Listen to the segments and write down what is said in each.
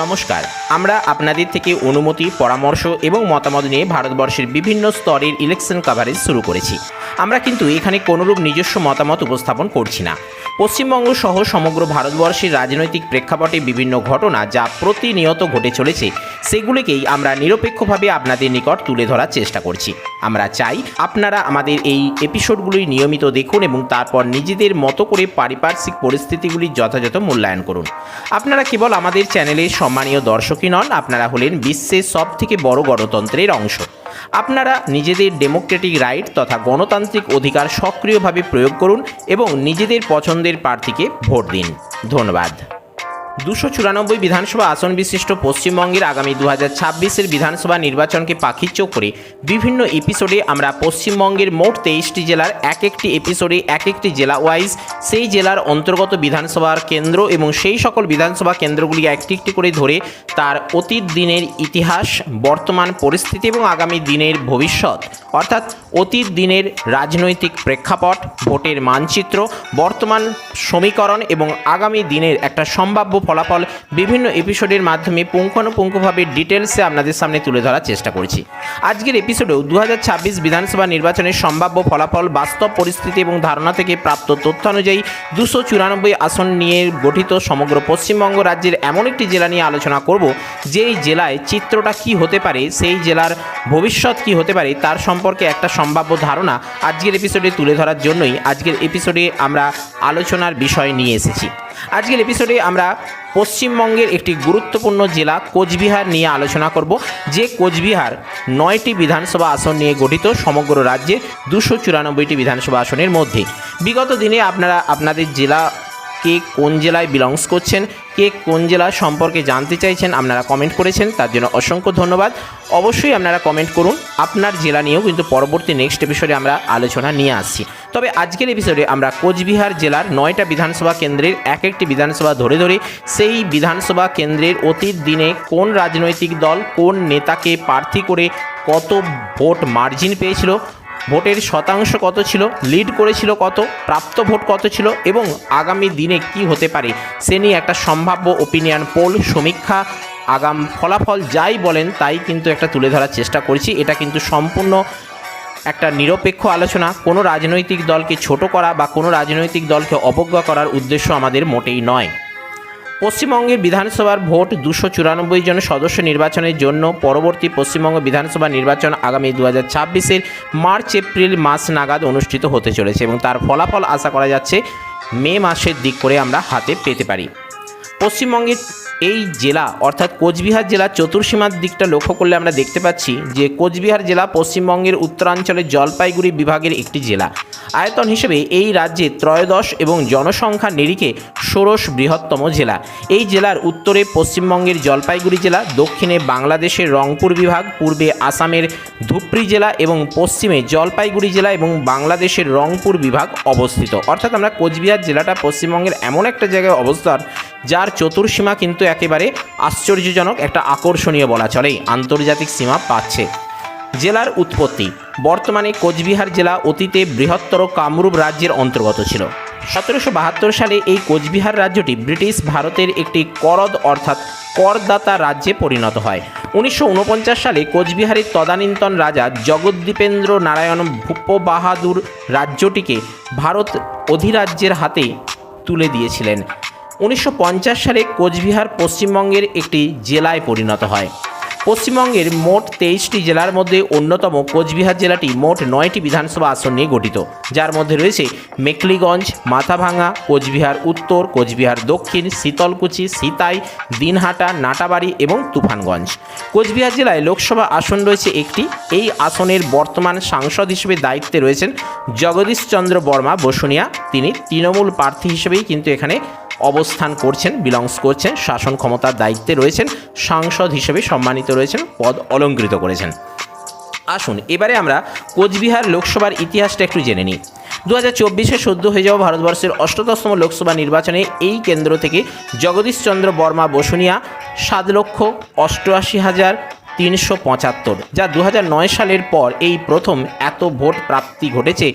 নমস্কার। আমরা আপনাদের থেকে অনুমতি, পরামর্শ এবং মতামত নিয়ে ভারতবর্ষের বিভিন্ন স্তরের ইলেকশন কভারেজ শুরু করেছি। আমরা কিন্তু এখানে কোনোরূপ নিজস্ব মতামত উপস্থাপন করছি না। পশ্চিমবঙ্গ সহ সমগ্র ভারতবর্ষের রাজনৈতিক প্রেক্ষাপটে বিভিন্ন ঘটনা যা প্রতিনিয়ত ঘটে চলেছে, সেগুলিকেই আমরা নিরপেক্ষভাবে আপনাদের নিকট তুলে ধরার চেষ্টা করছি। আমরা চাই আপনারা আমাদের এই এপিসোডগুলি নিয়মিত দেখুন এবং তারপর নিজেদের মতো করে পারিপার্শ্বিক পরিস্থিতিগুলির যথাযথ মূল্যায়ন করুন। আপনারা কেবল আমাদের চ্যানেলের সম্মানীয় দর্শকই নন, আপনারা হলেন বিশ্বের সব থেকে বড় গণতন্ত্রের অংশ। আপনারা নিজেদের ডেমোক্রেটিক রাইট তথা গণতান্ত্রিক অধিকার সক্রিয়ভাবে প্রয়োগ করুন এবং নিজেদের পছন্দের প্রার্থীকে ভোট দিন। ধন্যবাদ। দুশো চুরানব্বই বিধানসভা আসন বিশিষ্ট পশ্চিমবঙ্গের আগামী দু হাজার ছাব্বিশের বিধানসভা নির্বাচনকে পাখির চোখ করে বিভিন্ন এপিসোডে আমরা পশ্চিমবঙ্গের মোট তেইশটি জেলার এক একটি এপিসোডে এক একটি জেলা ওয়াইজ সেই জেলার অন্তর্গত বিধানসভার কেন্দ্র এবং সেই সকল বিধানসভা কেন্দ্রগুলি একটি একটি করে ধরে তার অতীত দিনের ইতিহাস, বর্তমান পরিস্থিতি এবং আগামী দিনের ভবিষ্যৎ। অর্থাৎ অতীত দিনের রাজনৈতিক প্রেক্ষাপট, ভোটের মানচিত্র, বর্তমান সমীকরণ এবং আগামী দিনের একটা সম্ভাব্য ফলাফল বিভিন্ন এপিসোডের মাধ্যমে পুঙ্খানুপুঙ্খভাবে ডিটেলসে আপনাদের সামনে তুলে ধরার চেষ্টা করছি। আজকের এপিসোডেও দু হাজার ছাব্বিশ বিধানসভা নির্বাচনের সম্ভাব্য ফলাফল, বাস্তব পরিস্থিতি এবং ধারণা থেকে প্রাপ্ত তথ্য অনুযায়ী দুশো চুরানব্বই আসন নিয়ে গঠিত সমগ্র পশ্চিমবঙ্গ রাজ্যের এমন একটি জেলা নিয়ে আলোচনা করব, যেই জেলায় চিত্রটা কি হতে পারে, সেই জেলার ভবিষ্যৎ কি হতে পারে, তার সম্পর্কে একটা সম্ভাব্য ধারণা আজকের এপিসোডে তুলে ধরার জন্যই আজকের এপিসোডে আমরা আলোচনার বিষয় নিয়ে এসেছি। আজকের এপিসোডে আমরা পশ্চিমবঙ্গের একটি গুরুত্বপূর্ণ জেলা কোচবিহার নিয়ে আলোচনা করব, যে কোচবিহার নয়টি বিধানসভা আসন নিয়ে গঠিত সমগ্র রাজ্যে দুশো চুরানব্বইটি বিধানসভা আসনের মধ্যে। বিগত দিনে আপনারা, আপনাদের জেলা কে কোন জেলায় বিলংস করছেন, কে কোন জেলা সম্পর্কে জানতে চাইছেন, আপনারা কমেন্ট করেছেন, তার জন্য অসংখ্য ধন্যবাদ। অবশ্যই আপনারা কমেন্ট করুন, আপনার জেলা নিয়েও কিন্তু পরবর্তী নেক্সট এপিসোডে আমরা আলোচনা নিয়ে আসছি। তবে আজকের এপিসোডে আমরা কোচবিহার জেলার নয়টা বিধানসভা কেন্দ্রের এক একটি বিধানসভা ধরে ধরে, সেই বিধানসভা কেন্দ্রের অতীত দিনে কোন রাজনৈতিক দল কোন নেতাকে প্রার্থী করে কত ভোট মার্জিন পেয়েছিল ভোটের শতাংশ কত ছিল? লিড করেছিল কত? প্রাপ্ত ভোট কত ছিল? এবং আগামী দিনে কি হতে পারে? সে নিয়ে একটা সম্ভাব্য ওপিনিয়ন পোল সমীক্ষা। আগাম ফলাফল যাই বলেন, তাই কিন্তু একটা তুলে ধরার চেষ্টা করছি। এটা কিন্তু সম্পূর্ণ একটা নিরপেক্ষ আলোচনা। কোনো রাজনৈতিক দলকে ছোট করা বা কোনো রাজনৈতিক দলকে অবজ্ঞা করার উদ্দেশ্য আমাদের মোটেই নয়। পশ্চিমবঙ্গের বিধানসভার ভোট দুশো চুরানব্বই জন সদস্য নির্বাচনের জন্য পরবর্তী পশ্চিমবঙ্গ বিধানসভা নির্বাচন আগামী দু হাজার ছাব্বিশের মার্চ, এপ্রিল মাস নাগাদ অনুষ্ঠিত হতে চলেছে এবং তার ফলাফল আশা করা যাচ্ছে মে মাসের দিক করে আমরা হাতে পেতে পারি। পশ্চিমবঙ্গের এই জেলা, অর্থাৎ কোচবিহার জেলার চতুর্সীমার দিকটা লক্ষ্য করলে আমরা দেখতে পাচ্ছি যে কোচবিহার জেলা পশ্চিমবঙ্গের উত্তরাঞ্চলের জলপাইগুড়ি বিভাগের একটি জেলা। আয়তন হিসেবে এই রাজ্যে ত্রয়োদশ এবং জনসংখ্যা নিরিখে ষোড়শ বৃহত্তম জেলা। এই জেলার উত্তরে পশ্চিমবঙ্গের জলপাইগুড়ি জেলা, দক্ষিণে বাংলাদেশের রংপুর বিভাগ, পূর্বে আসামের ধুপরি জেলা এবং পশ্চিমে জলপাইগুড়ি জেলা এবং বাংলাদেশের রংপুর বিভাগ অবস্থিত। অর্থাৎ আমরা কোচবিহার জেলাটা পশ্চিমবঙ্গের এমন একটা জায়গায় অবস্থান যার চতুর্সীমা কিন্তু একেবারে আশ্চর্যজনক একটা আকর্ষণীয় বলা চলে, আন্তর্জাতিক সীমা পাচ্ছে। জেলার উৎপত্তি, বর্তমানে কোচবিহার জেলা অতীতে বৃহত্তর কামরূপ রাজ্যের অন্তর্গত ছিল। সতেরোশো বাহাত্তর সালে এই কোচবিহার রাজ্যটি ব্রিটিশ ভারতের একটি করদ অর্থাৎ করদাতা রাজ্যে পরিণত হয়। উনিশশো ঊনপঞ্চাশ সালে কোচবিহারের তদানীন্তন রাজা জগদ্দীপেন্দ্র নারায়ণ ভূপ বাহাদুর রাজ্যটিকে ভারত অধিরাজ্যের হাতে তুলে দিয়েছিলেন। উনিশশো পঞ্চাশ সালে কোচবিহার পশ্চিমবঙ্গের একটি জেলায় পরিণত হয়। পশ্চিমবঙ্গের মোট তেইশটি জেলার মধ্যে অন্যতম কোচবিহার জেলাটি মোট নয়টি বিধানসভা আসন নিয়ে গঠিত। যার মধ্যে রয়েছে মেকলিগঞ্জ মাথাভাঙা কোচবিহার উত্তর, কোচবিহার দক্ষিণ, শীতলকুচি, সিতাই, দিনহাটা, নাটাবাড়ি এবং তুফানগঞ্জ। কোচবিহার জেলায় লোকসভা আসন রয়েছে একটি। এই আসনের বর্তমান সাংসদ হিসেবে দায়িত্বে রয়েছেন জগদীশ চন্দ্র বর্মা বসুনিয়া। তিনি তৃণমূল প্রার্থী হিসেবেই কিন্তু এখানে অবস্থান করছেন বিলংস করছেন, শাসন ক্ষমতার দায়িত্বে রয়েছেন, সাংসদ হিসেবে সম্মানিত রয়েছেন, পদ অলঙ্কৃত করেছেন। আসুন, এবারে আমরা কোচবিহার লোকসভার ইতিহাসটা একটু জেনে নিই। দু হাজার চব্বিশে সদ্য হয়ে যাওয়া ভারতবর্ষের অষ্টদশতম লোকসভা নির্বাচনে এই কেন্দ্র থেকে জগদীশচন্দ্র বর্মা বসুনিয়া সাত লক্ষ অষ্টআশি হাজার তিনশো পঁচাত্তর, যা দু নয় সালের পর এই প্রথম এত ভোট প্রাপ্তি ঘটেছে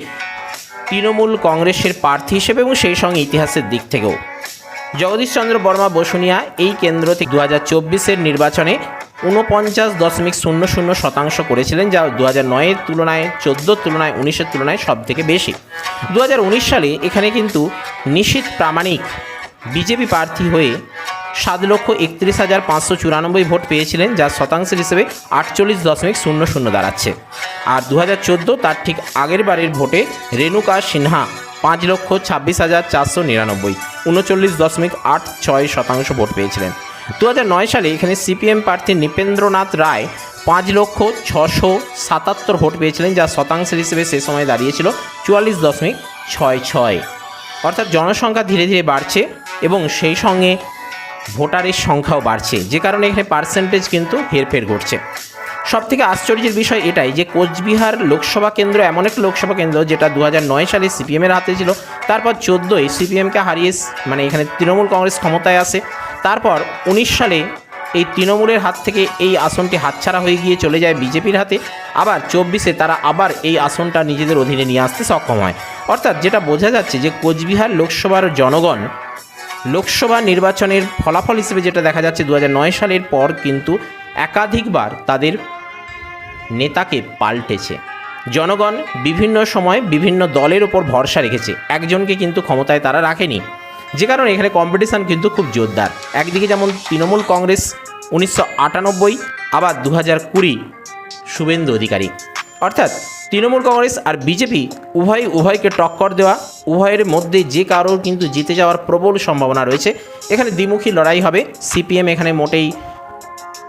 তৃণমূল কংগ্রেসের প্রার্থী হিসেবে এবং সেই সঙ্গে ইতিহাসের দিক থেকেও। জগদীশ চন্দ্র বর্মা বসুনিয়া এই কেন্দ্র থেকে দু হাজার চব্বিশের নির্বাচনে ঊনপঞ্চাশ দশমিক শূন্য শূন্য শতাংশ করেছিলেন, যা দু হাজার নয়ের তুলনায়, চোদ্দোর তুলনায়, উনিশের তুলনায় সব থেকে বেশি। দু হাজার উনিশ সালে এখানে কিন্তু নিশীত প্রামাণিক বিজেপি প্রার্থী হয়ে সাত লক্ষ একত্রিশ হাজার পাঁচশো চুরানব্বই ভোট পেয়েছিলেন যা শতাংশের হিসেবে আটচল্লিশ দশমিক শূন্য শূন্য দাঁড়াচ্ছে। আর দু হাজার চোদ্দ তার ঠিক আগের বারের ভোটে রেণুকা সিনহা পাঁচ লক্ষ ছাব্বিশ হাজার চারশো নিরানব্বই। উনচল্লিশ দশমিক আট ছয় শতাংশ ভোট পেয়েছিলেন। দু নয় সালে এখানে সিপিএম প্রার্থী নৃপেন্দ্রনাথ রায় পাঁচ লক্ষ ছশো সাতাত্তর ভোট পেয়েছিলেন, যা শতাংশের হিসেবে সে সময় দাঁড়িয়েছিল চুয়াল্লিশ দশমিক ছয় ছয়। অর্থাৎ জনসংখ্যা ধীরে ধীরে বাড়ছে এবং সেই সঙ্গে ভোটারের সংখ্যাও বাড়ছে। যে কারণে এখানে পার্সেন্টেজ কিন্তু হেরফের ঘটছে। সব থেকে আশ্চর্যের বিষয় এটাই যে কোচবিহার লোকসভা কেন্দ্র এমন একটা লোকসভা কেন্দ্র যেটা দু সালে সিপিএমের হাতে ছিল। তারপর চোদ্দোই সিপিএমকে হারিয়ে মানে এখানে তৃণমূল কংগ্রেস ক্ষমতায় আসে। তারপর উনিশ সালে এই তৃণমূলের হাত থেকে এই আসনটি হাতছাড়া হয়ে গিয়ে চলে যায় বিজেপির হাতে। আবার চব্বিশে তারা আবার এই আসনটা নিজেদের অধীনে নিয়ে আসতে সক্ষম হয়। অর্থাৎ যেটা বোঝা যাচ্ছে যে কোচবিহার লোকসভার জনগণ লোকসভা নির্বাচনের ফলাফল হিসেবে যেটা দেখা যাচ্ছে দু হাজার নয় সালের পর কিন্তু একাধিকবার তাদের নেতাকে পাল্টেছে। জনগণ বিভিন্ন সময় বিভিন্ন দলের ওপর ভরসা রেখেছে। একজনকে কিন্তু ক্ষমতায় তারা রাখেনি। যে কারণে এখানে কম্পিটিশান কিন্তু খুব জোরদার। একদিকে যেমন তৃণমূল কংগ্রেস উনিশশো আটানব্বই, আবার দু হাজার কুড়ি শুভেন্দু অধিকারী। অর্থাৎ তৃণমূল কংগ্রেস আর বিজেপি উভয় উভয়কে টক্কর দেওয়া, উভয়ের মধ্যে যে কারোর কিন্তু জিতে যাওয়ার প্রবল সম্ভাবনা রয়েছে। এখানে দ্বিমুখী লড়াই হবে। সিপিএম এখানে মোটেই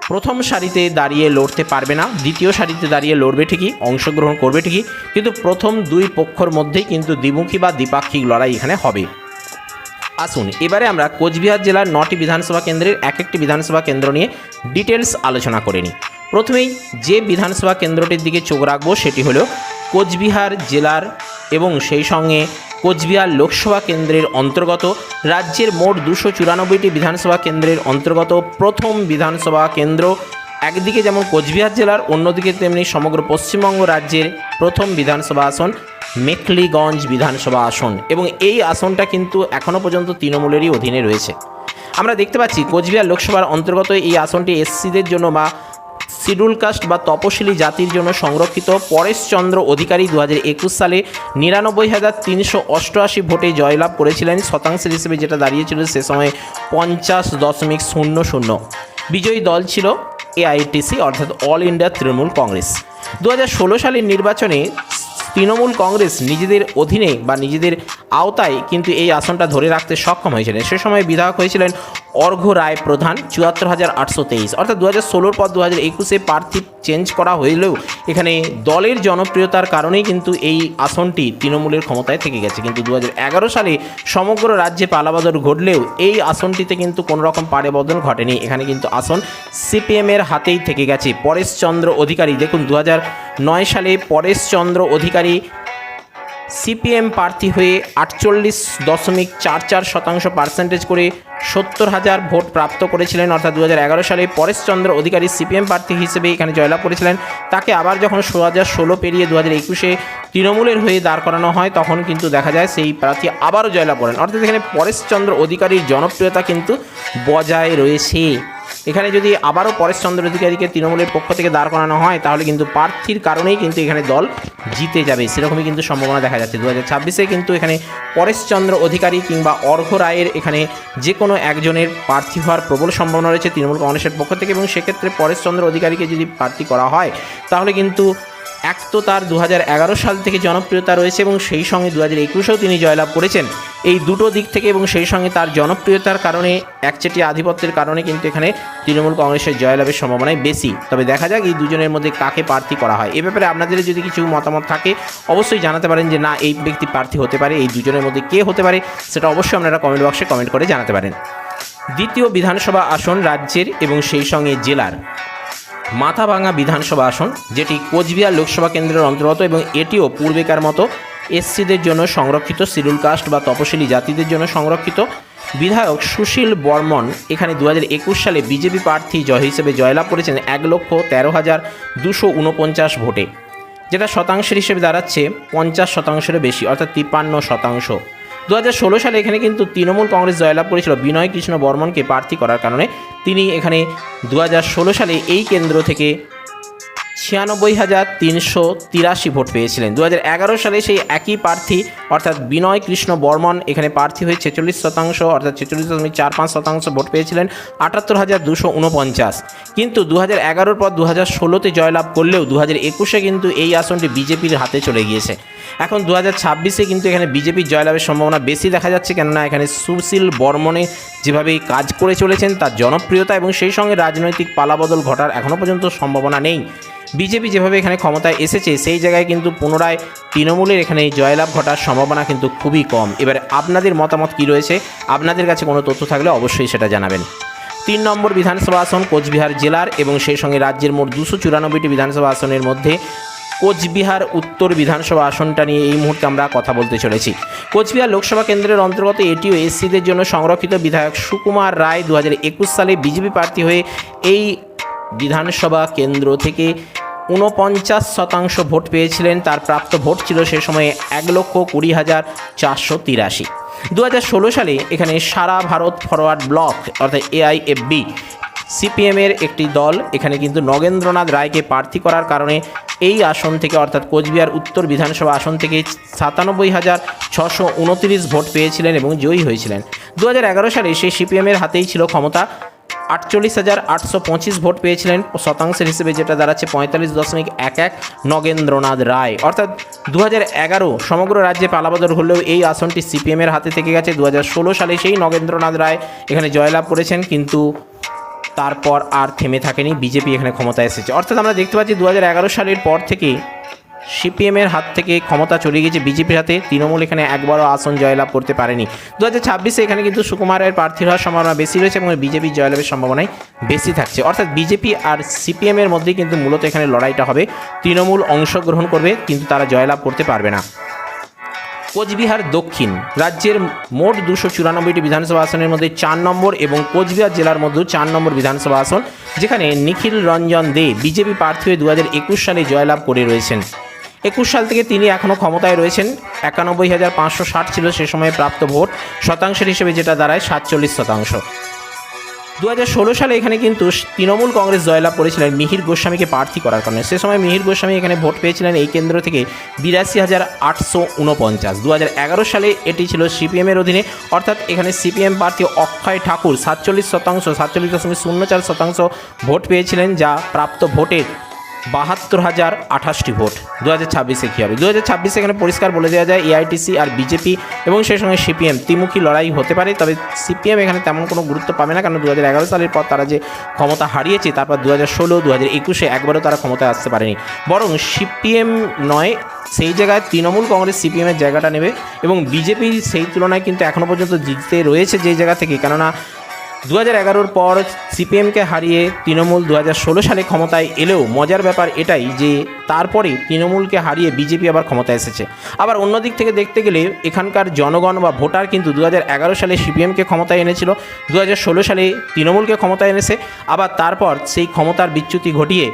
প্রথম সারিতে দাঁড়িয়ে লড়তে পারবে না, দ্বিতীয় সারিতে দাঁড়িয়ে লড়বে ঠিকই, অংশগ্রহণ করবে ঠিকই, কিন্তু প্রথম দুই পক্ষর মধ্যেই কিন্তু দ্বিমুখী বা দ্বিপাক্ষিক লড়াই এখানে হবে। আসুন, এবারে আমরা কোচবিহার জেলার নটি বিধানসভা কেন্দ্রের এক একটি বিধানসভা কেন্দ্র নিয়ে ডিটেলস আলোচনা করে নিই। প্রথমেই যে বিধানসভা কেন্দ্রটির দিকে চোখ রাখব সেটি হলো কোচবিহার জেলার এবং সেই সঙ্গে কোচবিহার লোকসভা কেন্দ্রের অন্তর্গত। রাজ্যের মোট দুশো চুরানব্বইটি বিধানসভা কেন্দ্রের অন্তর্গত প্রথম বিধানসভা কেন্দ্র। একদিকে যেমন কোচবিহার জেলার, অন্যদিকে তেমনি সমগ্র পশ্চিমবঙ্গ রাজ্যের প্রথম বিধানসভা আসন, মেখলিগঞ্জ বিধানসভা আসন। এবং এই আসনটা কিন্তু এখনও পর্যন্ত তৃণমূলেরই অধীনে রয়েছে। আমরা দেখতে পাচ্ছি, কোচবিহার লোকসভার অন্তর্গত এই আসনটি এসসিদের জন্য বা শিডিউল কাস্ট বা তপশিলি জাতির জন্য সংরক্ষিত পরেশচন্দ্র অধিকারী দু হাজার একুশ সালে নিরানব্বই হাজার তিনশো অষ্টআশি ভোটে জয়লাভ করেছিলেন। শতাংশের হিসেবে যেটা দাঁড়িয়েছিল সে সময় পঞ্চাশ দশমিক শূন্য শূন্য। বিজয়ী দল ছিল এআইটিসি, অর্থাৎ অল ইন্ডিয়া তৃণমূল কংগ্রেস। দু হাজার ষোলো সালের নির্বাচনে তৃণমূল কংগ্রেস নিজেদের অধীনে বা নিজেদের আওতায় কিন্তু এই আসনটা ধরে রাখতে সক্ষম হয়েছিলেন। সে সময় বিধায়ক হয়েছিলেন অর্ঘ্য রায় প্রধান চুয়াত্তর হাজার আটশো তেইশ। অর্থাৎ দু হাজার ষোলোর পর দু হাজার একুশে প্রার্থী চেঞ্জ করা হইলেও এখানে দলের জনপ্রিয়তার কারণেই কিন্তু এই আসনটি তৃণমূলের ক্ষমতায় থেকে গেছে। কিন্তু দু সালে সমগ্র রাজ্যে পালাবদল ঘটলেও এই আসনটিতে কিন্তু কোনো রকম পাড়েবদল ঘটেনি। এখানে কিন্তু আসন সিপিএমের হাতেই থেকে গেছে। পরেশচন্দ্র অধিকারী, দেখুন দু নয় সালে পরেশচন্দ্র অধিকারী সিপিএম প্রার্থী হয়ে আটচল্লিশ দশমিক চার চার শতাংশ পার্সেন্টেজ করে সত্তর হাজার ভোট প্রাপ্ত করেছিলেন। অর্থাৎ দু হাজার এগারো সালে পরেশচন্দ্র অধিকারী সিপিএম প্রার্থী হিসেবে এখানে জয়লাভ করেছিলেন। তাকে আবার যখন দু হাজার ষোলো পেরিয়ে দু হাজার একুশে তৃণমূলের হয়ে দাঁড় করানো হয়, তখন কিন্তু দেখা যায় সেই প্রার্থী আবারও জয়লাভ করেন। অর্থাৎ এখানে পরেশচন্দ্র অধিকারীর জনপ্রিয়তা কিন্তু বজায় রয়েছে। এখানে যদি আবারও পরেশ চন্দ্র অধিকারীকে তৃণমূলের পক্ষ থেকে দাঁড় করানো হয়, তাহলে কিন্তু প্রার্থীর কারণেই কিন্তু এখানে দল জিতে যাবে। সেরকমই কিন্তু সম্ভাবনা দেখা যাচ্ছে। দু ছাব্বিশে কিন্তু এখানে পরেশচন্দ্র অধিকারী কিংবা অর্ঘ রায়ের এখানে যে কোনো একজনের প্রার্থী হওয়ার প্রবল সম্ভাবনা রয়েছে তৃণমূল কংগ্রেসের পক্ষ থেকে এবং সেক্ষেত্রে পরেশচন্দ্র অধিকারীকে যদি প্রার্থী করা হয়, তাহলে কিন্তু এক তো তার দু হাজার এগারো সাল থেকে জনপ্রিয়তা রয়েছে এবং সেই সঙ্গে দু হাজার একুশেও তিনি জয়লাভ করেছেন। এই দুটো দিক থেকে এবং সেই সঙ্গে তার জনপ্রিয়তার কারণে একচেটিয়া আধিপত্যের কারণে কিন্তু এখানে তৃণমূল কংগ্রেসের জয়লাভের সম্ভাবনাই বেশি। তবে দেখা যাক এই দুজনের মধ্যে কাকে প্রার্থী করা হয়। এ ব্যাপারে আপনাদের যদি কিছু মতামত থাকে, অবশ্যই জানাতে পারেন যে না, এই ব্যক্তি প্রার্থী হতে পারে, এই দুজনের মধ্যে কে হতে পারে, সেটা অবশ্যই আপনারা কমেন্ট বক্সে কমেন্ট করে জানাতে পারেন। দ্বিতীয় বিধানসভা আসন রাজ্যের এবং সেই সঙ্গে জেলার। মাথাভাঙা বিধানসভা আসন, যেটি কোচবিহার লোকসভা কেন্দ্রের অন্তর্গত এবং এটিও পূর্বেকার মতো এসসিদের জন্য সংরক্ষিত শিডিউল কাস্ট বা তপশিলি জাতিদের জন্য সংরক্ষিত। বিধায়ক সুশীল বর্মন এখানে দু একুশ সালে বিজেপি প্রার্থী জয় হিসেবে জয়লাভ করেছেন এক লক্ষ তেরো হাজার দুশো উনপঞ্চাশ ভোটে, যেটা শতাংশের হিসেবে দাঁড়াচ্ছে পঞ্চাশ শতাংশেরও বেশি, অর্থাৎ তিপ্পান্ন শতাংশ। দু হাজার ষোলো সালে এখানে কিন্তু তৃণমূল কংগ্রেস জয়লাভ করেছিল। বিনয় কৃষ্ণ বর্মনকে প্রার্থী করার কারণে তিনি এখানে দু হাজার ষোলো সালে এই কেন্দ্র থেকে ছিয়ানব্বই হাজার তিনশো তিরাশি ভোট পেয়েছিলেন। দু হাজার এগারো সালে সেই একই প্রার্থী, অর্থাৎ বিনয় কৃষ্ণ বর্মন, এখানে প্রার্থী হয়ে ছেচল্লিশ শতাংশ, অর্থাৎ ছেচল্লিশ দশমিক চার পাঁচ শতাংশ ভোট পেয়েছিলেন, আটাত্তর হাজার দুশো উনপঞ্চাশ। কিন্তু দু হাজার এগারোর পর দু হাজার ষোলোতে জয়লাভ করলেও দু হাজার একুশে কিন্তু এই আসনটি বিজেপির হাতে চলে গিয়েছে। এখন দু হাজার ছাব্বিশে কিন্তু এখানে বিজেপির জয়লাভের সম্ভাবনা বেশি দেখা যাচ্ছে, কেননা এখানে সুশীল বর্মনে যেভাবে কাজ করে চলেছেন তার জনপ্রিয়তা এবং সেই সঙ্গে রাজনৈতিক পালাবদল ঘটার এখনও পর্যন্ত সম্ভাবনা নেই। বিজেপি যেভাবে এখানে ক্ষমতায় এসেছে, সেই জায়গায় কিন্তু পুনরায় তৃণমূলের এখানে জয়লাভ ঘটার সম্ভাবনা কিন্তু খুবই কম। এবারে আপনাদের মতামত কী রয়েছে? আপনাদের কাছে কোনো তথ্য থাকলে অবশ্যই সেটা জানাবেন। তিন নম্বর বিধানসভা আসন কোচবিহার জেলার এবং সেই সঙ্গে রাজ্যের মোট দুশো চুরানব্বইটি বিধানসভা আসনের মধ্যে কোচবিহার উত্তর বিধানসভা আসনটা নিয়ে এই মুহূর্তে আমরা কথা বলতে চলেছি। কোচবিহার লোকসভা কেন্দ্রের অন্তর্গত এটিও এসসিদের জন্য সংরক্ষিত বিধায়ক সুকুমার রায় দু একুশ সালে বিজেপি প্রার্থী হয়ে এই বিধানসভা কেন্দ্র থেকে ঊনপঞ্চাশ শতাংশ ভোট পেয়েছিলেন। তার প্রাপ্ত ভোট ছিল সে সময়ে এক লক্ষ কুড়ি হাজার চারশো তিরাশি। দু সালে এখানে সারা ভারত ফরওয়ার্ড ব্লক অর্থাৎ এআইএফবি সিপিএমের একটি দল, এখানে কিন্তু নগেন্দ্রনাথ রায়কে প্রার্থী করার কারণে এই আসন থেকে, অর্থাৎ কোচবিহার উত্তর বিধানসভা আসন থেকে সাতানব্বই হাজার ছশো উনত্রিশ ভোট পেয়েছিলেন এবং জয়ী হয়েছিলেন। দু হাজার এগারো সালে সেই সিপিএমের হাতেই ছিল ক্ষমতা। আটচল্লিশ হাজার আটশো পঁচিশ ভোট পেয়েছিলেন। শতাংশের হিসেবে যেটা দাঁড়াচ্ছে পঁয়তাল্লিশ দশমিক এক এক নগেন্দ্রনাথ রায়। অর্থাৎ দু এগারো সমগ্র রাজ্যে পালাবদল হলেও এই আসনটি সিপিএমের হাতে থেকে গেছে। দু সালে সেই নগেন্দ্রনাথ রায় এখানে জয়লাভ করেছেন। কিন্তু তারপর আর থেমে থাকেনি, বিজেপি এখানে ক্ষমতায় এসেছে। অর্থাৎ আমরা দেখতে পাচ্ছি দু হাজার এগারো সালের পর থেকে সিপিএমের হাত থেকে ক্ষমতা চলে গিয়েছে বিজেপির হাতে। তৃণমূল এখানে একবারও আসন জয়লাভ করতে পারেনি। দু হাজার ছাব্বিশে এখানে কিন্তু সুকুমারের প্রার্থী হওয়ার সম্ভাবনা বেশি রয়েছে এবং বিজেপির জয়লাভের সম্ভাবনাই বেশি থাকছে। অর্থাৎ বিজেপি আর সিপিএমের মধ্যেই কিন্তু মূলত এখানে লড়াইটা হবে। তৃণমূল অংশগ্রহণ করবে কিন্তু তারা জয়লাভ করতে পারবে না। কোচবিহার দক্ষিণ রাজ্যের মোট দুশো চুরানব্বইটি বিধানসভা আসনের মধ্যে চার নম্বর এবং কোচবিহার জেলার মধ্যে চার নম্বর বিধানসভা আসন, যেখানে নিখিল রঞ্জন দে বিজেপি প্রার্থী হয়ে দু হাজার একুশ সালে জয়লাভ করে রয়েছেন। একুশ সাল থেকে তিনি এখনও ক্ষমতায় রয়েছেন। একানব্বই হাজার পাঁচশো ষাট ছিল সে সময়ে প্রাপ্ত ভোট, শতাংশের হিসেবে যেটা দাঁড়ায় সাতচল্লিশ শতাংশ। দু হাজার ষোলো সালে এখানে কিন্তু তৃণমূল কংগ্রেস জয়লাভ করেছিলেন মিহির গোস্বামীকে প্রার্থী করার কারণে। সে সময় মিহির গোস্বামী এখানে ভোট পেয়েছিলেন এই কেন্দ্র থেকে বিরাশি হাজার আটশো উনপঞ্চাশ দু সালে এটি ছিল সিপিএমের অধীনে। অর্থাৎ এখানে সিপিএম প্রার্থী অক্ষয় ঠাকুর সাতচল্লিশ শতাংশ, সাতচল্লিশ দশমিক শূন্য চার শতাংশ ভোট পেয়েছিলেন, যা প্রাপ্ত ভোটের বাহাত্তর হাজার আঠাশটি ভোট। দু হাজার ছাব্বিশে কী হবে? দু হাজার ছাব্বিশে এখানে পরিষ্কার বলে দেওয়া যায় এআইটিসি আর বিজেপি এবং সেই সঙ্গে সিপিএম ত্রিমুখী লড়াই হতে পারে, তবে সিপিএম এখানে তেমন কোনো গুরুত্ব পাবে না, কারণ দু হাজার এগারো সালের পর তারা যে ক্ষমতা হারিয়েছে, তারপর দু হাজার ষোলো দু হাজার একুশে একবারও তারা ক্ষমতায় আসতে পারেনি। বরং সিপিএম নয়, সেই জায়গায় তৃণমূল কংগ্রেস সিপিএমের জায়গাটা নেবে এবং বিজেপি সেই তুলনায় কিন্তু এখনও পর্যন্ত জিততে রয়েছে যেই জায়গা থেকে। কেননা দু হাজার পর সিপিএমকে হারিয়ে তৃণমূল দু হাজার ষোলো সালে ক্ষমতায় এলেও মজার ব্যাপার এটাই যে তারপরে তৃণমূলকে হারিয়ে বিজেপি আবার ক্ষমতায় এসেছে। আবার অন্য দিক থেকে দেখতে গেলে এখানকার জনগণ বা ভোটার কিন্তু দু হাজার এগারো সালে সিপিএমকে ক্ষমতায় এনেছিল দু হাজার ষোলো সালে তৃণমূলকে ক্ষমতায় এনেছে, আবার তারপর সেই ক্ষমতার বিচ্যুতি ঘটিয়ে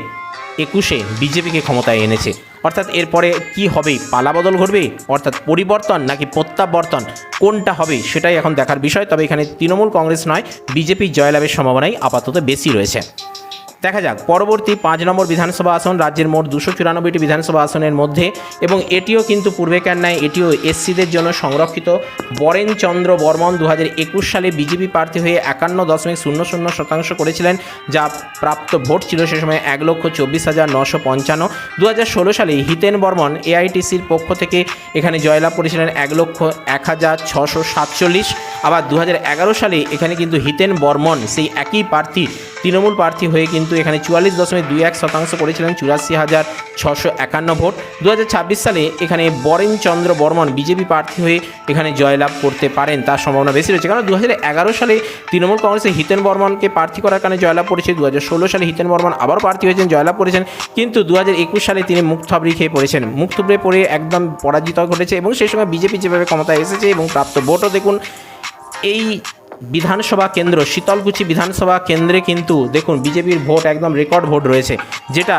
একুশে বিজেপিকে ক্ষমতায় এনেছে। অর্থাৎ এরপরে কি হবে? পালাবদল ঘটবে? অর্থাৎ পরিবর্তন নাকি প্রত্যাবর্তন? কোনটা হবে? সেটাই এখন দেখার বিষয়। তবে এখানে তৃণমূল কংগ্রেস নয় বিজেপির জয়লাভের সম্ভাবনাই আপাতত বেশি রয়েছে। দেখা যাক। পরবর্তী পাঁচ নম্বর বিধানসভা আসন, রাজ্যের মোট দুশো চুরানব্বইটি বিধানসভা আসনের মধ্যে এবং এটিও কিন্তু পূর্বেকার ন্যায় এটিও এসসিদের জন্য সংরক্ষিত। বরেন চন্দ্র বর্মন দু হাজার একুশ সালে বিজেপি প্রার্থী হয়ে একান্ন দশমিক শূন্য শূন্য শতাংশ করেছিলেন, যা প্রাপ্ত ভোট ছিল সে সময় এক লক্ষ চব্বিশ হাজার নশো পঞ্চান্ন। দু হাজার ষোলো সালে হিতেন বর্মন এআইটিসির পক্ষ থেকে এখানে জয়লাভ করেছিলেন এক লক্ষ এক হাজার ছশো সাতচল্লিশ। আবার দু হাজার এগারো সালে এখানে কিন্তু হিতেন বর্মন, সেই একই প্রার্থী, তৃণমূল প্রার্থী হয়ে কিন্তু এখানে চুয়াল্লিশ দশমিক দুই এক শতাংশ করেছিলেন চুরাশি হাজার ছশো একান্ন ভোট। দু হাজার ছাব্বিশ সালে এখানে বরেন চন্দ্র বর্মন বিজেপি প্রার্থী হয়ে এখানে জয়লাভ করতে পারেন, তার সম্ভাবনা বেশি রয়েছে। কারণ দু হাজার এগারো সালে তৃণমূল কংগ্রেসে হিতেন বর্মনকে প্রার্থী করার কারণে জয়লাভ করেছে দু হাজার ষোলো সালে হিতেন বর্মন আবারও প্রার্থী হয়েছেন, জয়লাভ করেছেন, কিন্তু দু হাজার একুশ সালে তিনি মুখ খেয়ে পড়েছেন। মুখ থুবড়ে পড়ে একদম পরাজিত ঘটেছে এবং সেই সময় বিজেপি যেভাবে ক্ষমতায় এসেছে এবং প্রাপ্ত ভোটও দেখুন, এই বিধানসভা কেন্দ্র, শীতলকুচি বিধানসভা কেন্দ্রে কিন্তু দেখুন বিজেপির ভোট, একদম রেকর্ড ভোট রয়েছে, যেটা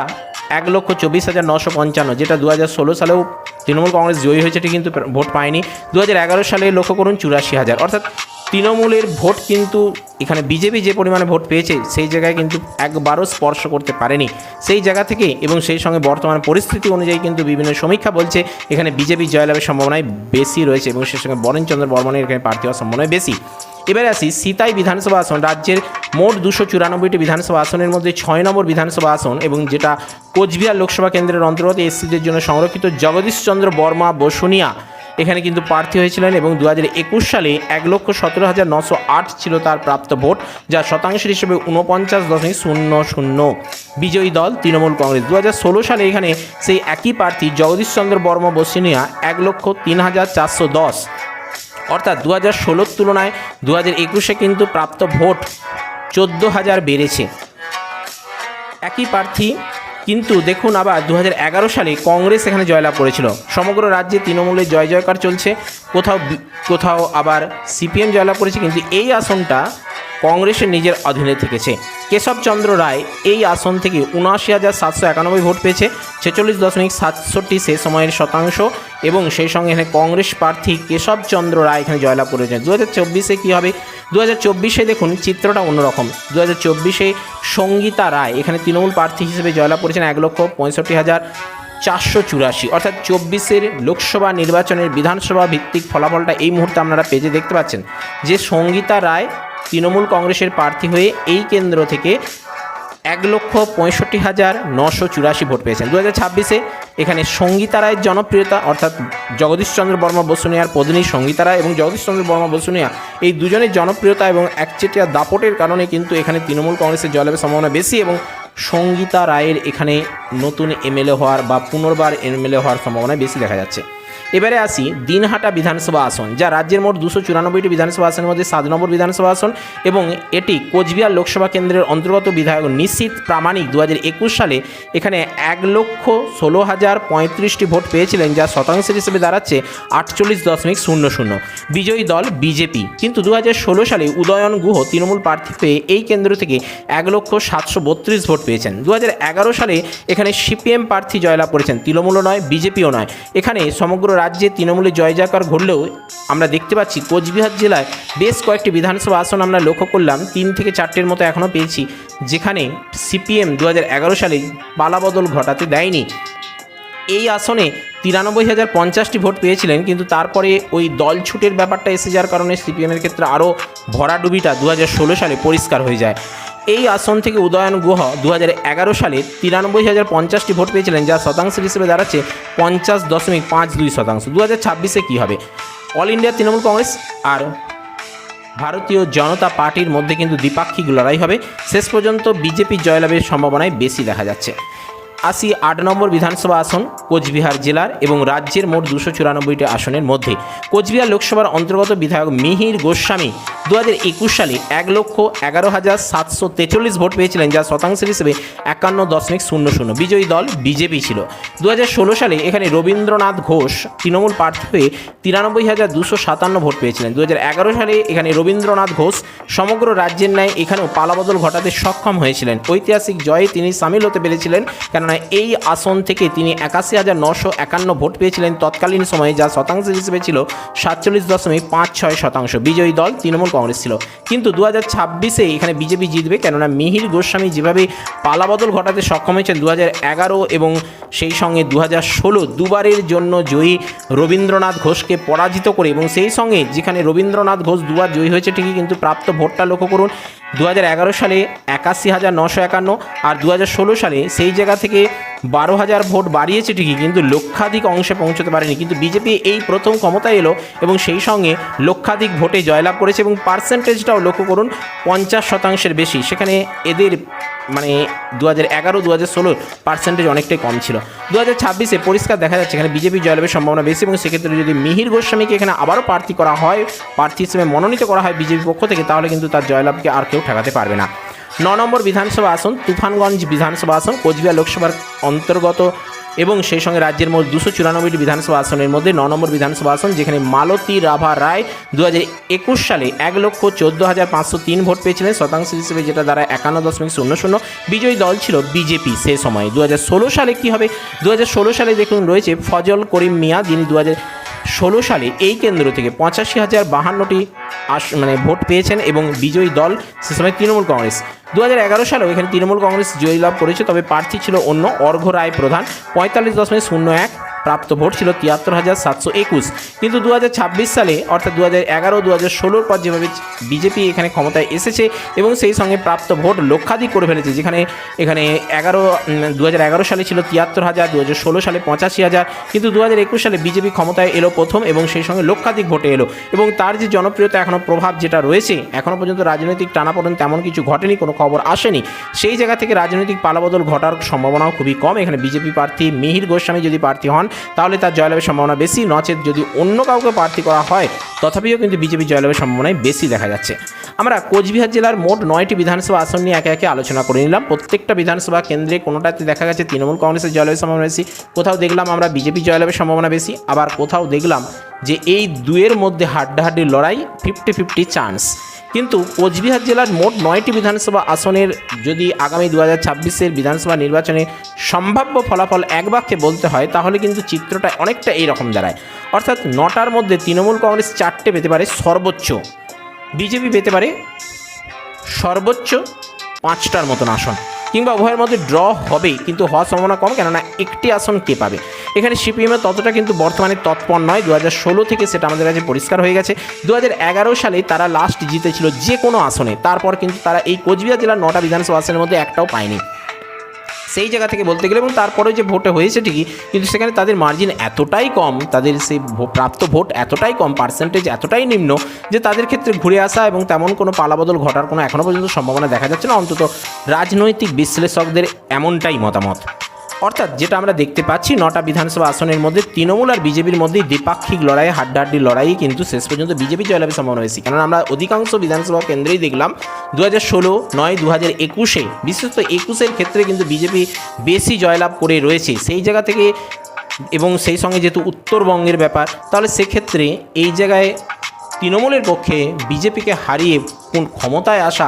এক লক্ষ চব্বিশ হাজার নশো পঞ্চান্ন, যেটা দু হাজার ষোলো সালেও তৃণমূল কংগ্রেস জয়ী হয়েছে এটি কিন্তু ভোট পায়নি। দু হাজার এগারো সালে লক্ষ্য করুন চুরাশি হাজার, অর্থাৎ তৃণমূলের ভোট কিন্তু এখানে বিজেপি যে পরিমাণে ভোট পেয়েছে, সেই জায়গায় কিন্তু একবারও স্পর্শ করতে পারেনি। সেই জায়গা থেকে এবং সেই সঙ্গে বর্তমান পরিস্থিতি অনুযায়ী কিন্তু বিভিন্ন সমীক্ষা বলছে, এখানে বিজেপি জয়লাভের সম্ভাবনায় বেশি রয়েছে এবং সেই সঙ্গে বরেনচন্দ্র বর্মনের এখানে প্রার্থী হওয়ার সম্ভাবনায় বেশি। এবারে আসি সিতাই বিধানসভা আসন, রাজ্যের মোট দুশো চুরানব্বইটি বিধানসভা আসনের মধ্যে ছয় নম্বর বিধানসভা আসন এবং যেটা কোচবিহার লোকসভা কেন্দ্রের অন্তর্গত এসসিদের জন্য সংরক্ষিত জগদীশচন্দ্র বর্মা বসুনিয়া। এখানে কিন্তু প্রার্থী হয়েছিলেন এবং দু একুশ সালে এক লক্ষ সতেরো হাজার নশো আট ছিল তার প্রাপ্ত ভোট, যা শতাংশের হিসেবে উনপঞ্চাশ দশমিক শূন্য শূন্য। বিজয়ী দল তৃণমূল কংগ্রেস। দু হাজার ষোলো সালে এখানে সেই একই প্রার্থী জগদীশচন্দ্র বর্মা বসুনিয়া এক লক্ষ তিন হাজার চারশো দশ। অর্থাৎ দু হাজার ষোলোর তুলনায় দু হাজার একুশে কিন্তু প্রাপ্ত ভোট চোদ্দ হাজার বেড়েছে। একই প্রার্থী, কিন্তু দেখুন আবার দু সালে কংগ্রেস এখানে জয়লাভ করেছিল। সমগ্র রাজ্যে তৃণমূলের জয় জয়কার চলছে, কোথাও কোথাও আবার সিপিএম জয়লাভ করেছে, কিন্তু এই আসনটা কংগ্রেসের নিজের অধীনে থেকেছে। কেশবচন্দ্র রায় এই আসন থেকে উনআশি হাজার সাতশো একানব্বই ভোট পেয়েছে, ছেচল্লিশ দশমিক সাতষট্টি সে সময়ের শতাংশ এবং সেই সঙ্গে এখানে কংগ্রেস প্রার্থী কেশবচন্দ্র রায় এখানে জয়লাভ করেছেন। দু হাজার চব্বিশে কী হবে? দু হাজার চব্বিশে দেখুন চিত্রটা অন্যরকম। দু হাজার চব্বিশে সঙ্গীতা রায় এখানে তৃণমূল প্রার্থী হিসেবে জয়লাভ করেছেন এক লক্ষ পঁয়ষট্টি হাজার চারশো চুরাশি। অর্থাৎ চব্বিশের লোকসভা নির্বাচনের বিধানসভা ভিত্তিক ফলাফলটা এই মুহূর্তে আপনারা পেজে দেখতে পাচ্ছেন যে সঙ্গীতা রায় তৃণমূল কংগ্রেসের প্রার্থী হয়ে এই কেন্দ্র থেকে এক লক্ষ পঁয়ষট্টি হাজার নশো চুরাশি ভোট পেয়েছেন। দু হাজার ছাব্বিশে এখানে সঙ্গীতা রায়ের জনপ্রিয়তা, অর্থাৎ জগদীশচন্দ্র বর্মা বসুনিয়ার পত্নী সঙ্গীতা রায় এবং জগদীশচন্দ্র বর্মা বসুনিয়া এই দুজনের জনপ্রিয়তা এবং একচেটিয়া দাপটের কারণে কিন্তু এখানে তৃণমূল কংগ্রেসের জয়লাভের সম্ভাবনা বেশি এবং সঙ্গীতা রায়ের এখানে নতুন এমএলএ হওয়ার বা পুনর্বার এমএলএ হওয়ার সম্ভাবনা বেশি দেখা যাচ্ছে। এবারে আসি দিনহাটা বিধানসভা আসন, যা রাজ্যের মোট দুশো চুরানব্বইটি বিধানসভা আসনের মধ্যে সাত নম্বর বিধানসভা আসন এবং এটি কোচবিহার লোকসভা কেন্দ্রের অন্তর্গত বিধায়ক নিশ্চিত প্রামাণিক দু হাজার একুশ সালে এখানে এক লক্ষ ষোলো হাজার পঁয়ত্রিশটি ভোট পেয়েছিলেন, যা শতাংশের হিসেবে দাঁড়াচ্ছে আটচল্লিশ দশমিক শূন্য শূন্য। বিজয়ী দল বিজেপি। কিন্তু দু হাজার ষোলো সালে উদয়ন গুহ তৃণমূল প্রার্থী পেয়ে এই কেন্দ্র থেকে এক লক্ষ সাতশো বত্রিশ ভোট পেয়েছেন। দু হাজার এগারো সালে এখানে সিপিএম প্রার্থী জয়লাভ করেছেন, তৃণমূলও নয়, বিজেপিও নয়। এখানে সমগ্র রাজ্যে তৃণমূলের জয় জয়কার ঘটলেও আমরা দেখতে পাচ্ছি কোচবিহার জেলায় বেশ কয়েকটি বিধানসভা আসন আমরা লক্ষ্য করলাম। তিন থেকে চারটের মতো এখনও পেয়েছি, যেখানে সিপিএম দু হাজার এগারো সালে পালাবদল ঘটাতে দেয়নি। এই আসনে তিরানব্বই হাজার পঞ্চাশটি ভোট পেয়েছিলেন, কিন্তু তারপরে ওই দল ছুটের ব্যাপারটা এসে যাওয়ার কারণে সিপিএমের ক্ষেত্রে আরও ভরাডুবিটা দু হাজার ষোলো সালে পরিষ্কার হয়ে যায়। এই আসন থেকে উদয়ন গুহ দু হাজার এগারো সালে তিরানব্বই হাজার পঞ্চাশটি ভোট পেয়েছিলেন যা শতাংশ হিসেবে দাঁড়াচ্ছে পঞ্চাশ দশমিক পাঁচ দুই শতাংশ। দু হাজার ছাব্বিশে কী হবে? অল ইন্ডিয়া তৃণমূল কংগ্রেস আর ভারতীয় জনতা পার্টির মধ্যে কিন্তু দ্বিপাক্ষিক লড়াই হবে। শেষ পর্যন্ত বিজেপি জয়লাভের সম্ভাবনায় বেশি দেখা যাচ্ছে। আসি আট নম্বর বিধানসভা আসন কোচবিহার জেলার এবং রাজ্যের মোট দুশো চুরানব্বইটি আসনের মধ্যে। কোচবিহার লোকসভার অন্তর্গত বিধায়ক মিহির গোস্বামী দু হাজার একুশ সালে এক লক্ষ এগারো হাজার সাতশো তেচল্লিশ ভোট পেয়েছিলেন, যা শতাংশের হিসেবে একান্ন দশমিক শূন্য শূন্য। বিজয়ী দল বিজেপি ছিল। দু হাজার ষোলো সালে এখানে রবীন্দ্রনাথ ঘোষ তৃণমূল প্রার্থী হয়ে তিরানব্বই হাজার দুশো সাতান্ন ভোট পেয়েছিলেন। দু হাজার এগারো সালে এখানে রবীন্দ্রনাথ ঘোষ সমগ্র রাজ্যের ন্যায় এখানেও পালাবদল ঘটাতে সক্ষম হয়েছিলেন। ঐতিহাসিক জয়ে তিনি সামিল হতে পেরেছিলেন, কেননা এই আসন থেকে তিনি একাশি হাজার নশো একান্ন ভোট পেয়েছিলেন তৎকালীন সময়ে যা শতাংশ হিসেবে ছিল সাতচল্লিশ দশমিক পাঁচ ছয় শতাংশ। বিজয়ী দল তৃণমূল কংগ্রেস ছিল। কিন্তু দু হাজার ছাব্বিশে এখানে বিজেপি জিতবে কেননা মিহির গোস্বামী যেভাবে পালাবদল ঘটাতে সক্ষম হয়েছেন দু হাজার এগারো এবং সেই সঙ্গে দু হাজার ষোলো দুবারের জন্য জয়ী রবীন্দ্রনাথ ঘোষকে পরাজিত করে এবং সেই সঙ্গে যেখানে রবীন্দ্রনাথ ঘোষ দুবার জয়ী হয়েছে ঠিকই, কিন্তু প্রাপ্ত ভোটটা লক্ষ্য করুন দু হাজার এগারো সালে একাশি হাজার নশো একান্ন আর দু হাজার ষোলো সালে সেই জায়গা থেকে বারো হাজার ভোট বাড়িয়েছে ঠিকই, কিন্তু লক্ষাধিক অংশে পৌঁছতে পারেনি। কিন্তু বিজেপি এই প্রথম ক্ষমতায় এলো এবং সেই সঙ্গে লক্ষাধিক ভোটে জয়লাভ করেছে এবং পার্সেন্টেজটাও লক্ষ্য করুন, পঞ্চাশ শতাংশের বেশি। সেখানে এদের মানে দু হাজার এগারো দু হাজার ষোলোর পার্সেন্টেজ অনেকটাই কম ছিল। দু হাজার ছাব্বিশে পরিষ্কার দেখা যাচ্ছে এখানে বিজেপি জয়লাভের সম্ভাবনা বেশি এবং সেক্ষেত্রে যদি মিহির গোস্বামীকে এখানে আবারও প্রার্থী করা হয়, প্রার্থী হিসেবে মনোনীত করা হয় বিজেপি পক্ষ থেকে, তাহলে কিন্তু তার জয়লাভকে আর কেউ ঠেকাতে পারবে না। ন নম্বর বিধানসভা আসন, তুফানগঞ্জ বিধানসভা আসন, কোচবিহার লোকসভার অন্তর্গত এবং সেই সঙ্গে রাজ্যের মোট দুশো চুরানব্বইটি বিধানসভা আসনের মধ্যে ন নম্বর বিধানসভা আসন, যেখানে মালতী রাভা রায় দু হাজার একুশ সালে এক লক্ষ চোদ্দ হাজার পাঁচশো তিন ভোট পেয়েছিলেন। শতাংশ হিসেবে যেটা দ্বারা একান্ন দশমিক শূন্য শূন্য। বিজয়ী দল ছিল বিজেপি সে সময়। দু হাজার ষোলো সালে কী হবে? দু হাজার ষোলো সালে দেখুন, রয়েছে ফজল করিম মিয়া, যিনি দু ষোলো সালে এই কেন্দ্র থেকে পঁচাশি হাজার বাহান্নটি আস মানে ভোট পেয়েছেন এবং বিজয়ী দল সে সময় তৃণমূল কংগ্রেস। দু হাজার এগারো সালেও এখানে তৃণমূল কংগ্রেস জয়লাভ করেছে, তবে প্রার্থী ছিল অন্য অর্ঘ্য রায় প্রধান। পঁয়তাল্লিশ দশমিক শূন্য এক প্রাপ্ত ভোট ছিল তিয়াত্তর হাজার সাতশো একুশ। কিন্তু দু হাজার ছাব্বিশ সালে, অর্থাৎ দু হাজার এগারো দু হাজার ষোলোর পর যেভাবে বিজেপি এখানে ক্ষমতায় এসেছে এবং সেই সঙ্গে প্রাপ্ত ভোট লক্ষাধিক করে ফেলেছে, যেখানে এখানে এগারো দু এগারো সালে ছিল তিয়াত্তর হাজার দু হাজার ষোলো সালে পঁচাশি হাজার। কিন্তু দু হাজার একুশ সালে বিজেপি ক্ষমতায় এলো প্রথম এবং সেই সঙ্গে লক্ষাধিক ভোটে এলো। এবং তার যে জনপ্রিয়তা এখনও প্রভাব যেটা রয়েছে এখনও পর্যন্ত রাজনৈতিক টানাপোড়েন তেমন কিছু ঘটেনি, কোনো খবর আসেনি। সেই জায়গা থেকে রাজনৈতিক পালাবদল ঘটার সম্ভাবনাও খুবই কম। এখানে বিজেপি প্রার্থী মিহির গোস্বামী যদি প্রার্থী হন, তাহলে তার জয়লাভের সম্ভাবনা বেশি। নচেত যদি অন্য কাউকে প্রার্থী করা হয়, তথাপিও কিন্তু বিজেপি জয়লাভের সম্ভাবনায় বেশি দেখা যাচ্ছে। আমরা কোচবিহার জেলার মোট নয়টি বিধানসভা আসন নিয়ে একে একে আলোচনা করে নিলাম। প্রত্যেকটা বিধানসভা কেন্দ্রে কোনোটাতে দেখা গেছে তৃণমূল কংগ্রেসের জয়লাভের সম্ভাবনা বেশি, কোথাও দেখলাম আমরা বিজেপি জয়লাভের সম্ভাবনা বেশি, আবার কোথাও দেখলাম যে এই দুয়ের মধ্যে হাড্ডাহাড্ডি লড়াই ফিফটি ফিফটি চান্স কিন্তু কোচবিহার জেলার মোট নয়টি বিধানসভা আসনের যদি আগামী দু হাজার ছাব্বিশের বিধানসভা নির্বাচনে সম্ভাব্য ফলাফল এক বাক্যে বলতে হয়, তাহলে কিন্তু চিত্রটা অনেকটা এই রকম দাঁড়ায়। অর্থাৎ নটার মধ্যে তৃণমূল কংগ্রেস চারটে পেতে পারে সর্বোচ্চ। বিজেপি পেতে পারে সর্বোচ্চ পাঁচটার মতন আসন। কিংবা উভয়ের মধ্যে ড্র হবে কিন্তু হওয়ার সম্ভাবনা কম, কেননা একটি আসন কে পাবে? এখানে সিপিএমের ততটা কিন্তু বর্তমানে তৎপর নয়। দু হাজার ষোলো থেকে সেটা আমাদের কাছে পরিষ্কার হয়ে গেছে। দু হাজার এগারো সালে তারা লাস্ট জিতেছিল যে কোনো আসনে। তারপর কিন্তু তারা এই কোচবিহার জেলার নটা বিধানসভা আসনের মধ্যে একটাও পায়নি। সেই জায়গা থেকে বলতে গেলে এবং তারপরে যে ভোটে হয়েছে ঠিকই, কিন্তু সেখানে তাদের মার্জিন এতটাই কম, তাদের সেই প্রাপ্ত ভোট এতটাই কম পার্সেন্টেজ এতটাই নিম্ন যে তাদের ক্ষেত্রে ঘুরে আসা এবং তেমন কোনো পালাবদল ঘটার কোনো এখনও পর্যন্ত সম্ভাবনা দেখা যাচ্ছে না। অন্তত রাজনৈতিক বিশ্লেষকদের এমনটাই মতামত। অর্থাৎ যেটা আমরা দেখতে পাচ্ছি, নটা বিধানসভা আসনের মধ্যে তৃণমূল আর বিজেপির মধ্যে দ্বিপাক্ষিক লড়াই, হাড্ডাহাড্ডি লড়াই কিন্তু শেষ পর্যন্ত বিজেপি জয়লাভের সম্ভাবনা বেশি। কারণ আমরা অধিকাংশ বিধানসভা কেন্দ্রেই দেখলাম দু হাজার ষোলো, নয় দু হাজার একুশে, বিশেষত একুশের ক্ষেত্রে কিন্তু বিজেপি বেশি জয়লাভ করে রয়েছে। সেই জায়গা থেকে এবং সেই সঙ্গে যেহেতু উত্তরবঙ্গের ব্যাপার, তাহলে সেক্ষেত্রে এই জায়গায় তৃণমূলের পক্ষে বিজেপিকে হারিয়ে কোন ক্ষমতায় আসা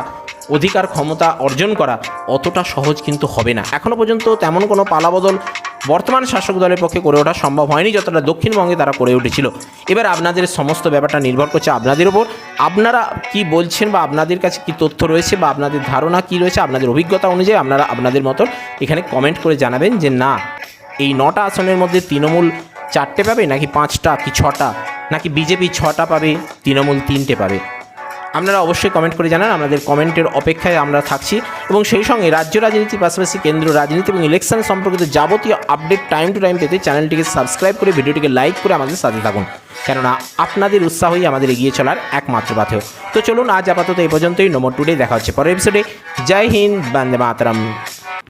অধিকার ক্ষমতা অর্জন করা অতটা সহজ কিন্তু হবে না। এখনও পর্যন্ত তেমন কোনো পালাবদল বর্তমান শাসক দলের পক্ষে করে ওঠা সম্ভব হয়নি যতটা দক্ষিণবঙ্গে তারা করে উঠেছিল। এবার আপনাদের সমস্ত ব্যাপারটা নির্ভর করছে আপনাদের ওপর আপনারা কি বলছেন বা আপনাদের কাছে কি তথ্য রয়েছে বা আপনাদের ধারণা কি রয়েছে, আপনাদের অভিজ্ঞতা অনুযায়ী আপনারা আপনাদের মতো এখানে কমেন্ট করে জানাবেন যে না, এই নটা আসনের মধ্যে তৃণমূল চারটে পাবে নাকি পাঁচটা কি ছটা, নাকি বিজেপি ছটা পাবে, তৃণমূল তিনটে পাবে? আপনারা অবশ্যই কমেন্ট করে জানান, আমাদের কমেন্টের অপেক্ষায় আমরা থাকছি। এবং সেই সঙ্গে রাজ্য রাজনীতির পাশাপাশি কেন্দ্র রাজনীতি এবং ইলেকশন সম্পর্কিত যাবতীয় আপডেট টাইম টু টাইম পেতে চ্যানেলটিকে সাবস্ক্রাইব করে ভিডিওটিকে লাইক করে আমাদের সাথে থাকুন। কেননা আপনাদের উৎসাহই আমাদের এগিয়ে চলার একমাত্র পাথেয় তো চলুন, আজ আপাতত এই পর্যন্তই। নম্বর টুডে দেখা হচ্ছে পরের এপিসোডে জয় হিন্দ, বন্দে মাতরম।